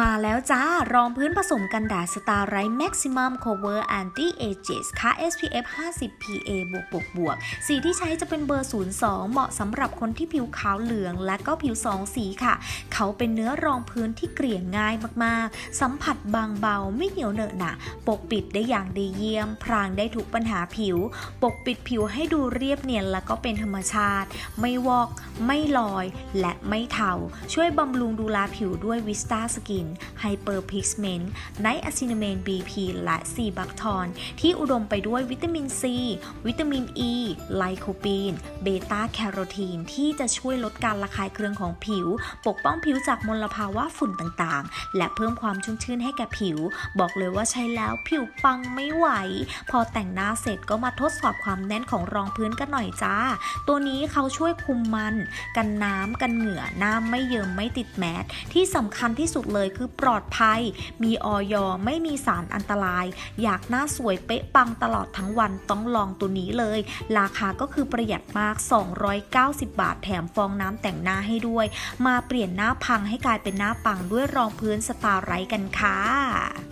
มาแล้วจ้ารองพื้นผสมกันแดดสตาร์ไรท์แม็กซิมัมโคเวอร์แอนตี้เอจสค่า SPF 50 PA บวกบวกบวกสีที่ใช้จะเป็นเบอร์ 02 เหมาะสำหรับคนที่ผิวขาวเหลือง และก็ผิว2สีค่ะ เขาเป็นเนื้อรองพื้นที่เกลี่ยง่ายมากๆ สัมผัสบางเบาไม่เหนียวเหนอะหนะปกปิดได้อย่างดีเยี่ยม พรางได้ทุกปัญหาผิว ปกปิดผิวให้ดูเรียบเนียนและก็เป็นธรรมชาติ ไม่วอก ไม่ลอย และไม่เทาช่วยบำรุงดูแลผิวด้วยวิสตาสกินไฮเปอร์พิกเมนต์ไนอะซินเมน BP และซีบัคทอน ที่อุดมไปด้วยวิตามินซี วิตามินอ e, ีไลโคปีน เบต้าแคโรทีน ที่จะช่วยลดการระคายเคืองของผิว ปกป้องผิวจากมลภาวะฝุ่นต่างๆ และเพิ่มความชุ่มชื่นให้แก่ผิว บอกเลยว่าใช้แล้วผิวปังไม่ไหว พอแต่งหน้าเสร็จก็มาทดสอบความแน่นของรองพื้นกันหน่อยจ้า ตัวนี้เขาช่วยคุมมัน กันน้ำกันเหงื่อหน้าไม่เยิมไม่ติดแมสที่สำคัญที่สุดเลยคือปลอดภัย มีออยไม่มีสารอันตราย อยากหน้าสวยเป๊ะปังตลอดทั้งวันต้องลองตัวนี้เลย ราคาก็คือประหยัดมาก 290 บาทแถมฟองน้ำแต่งหน้าให้ด้วย มาเปลี่ยนหน้าพังให้กลายเป็นหน้าปังด้วยรองพื้นสตาร์ไรกันค่ะ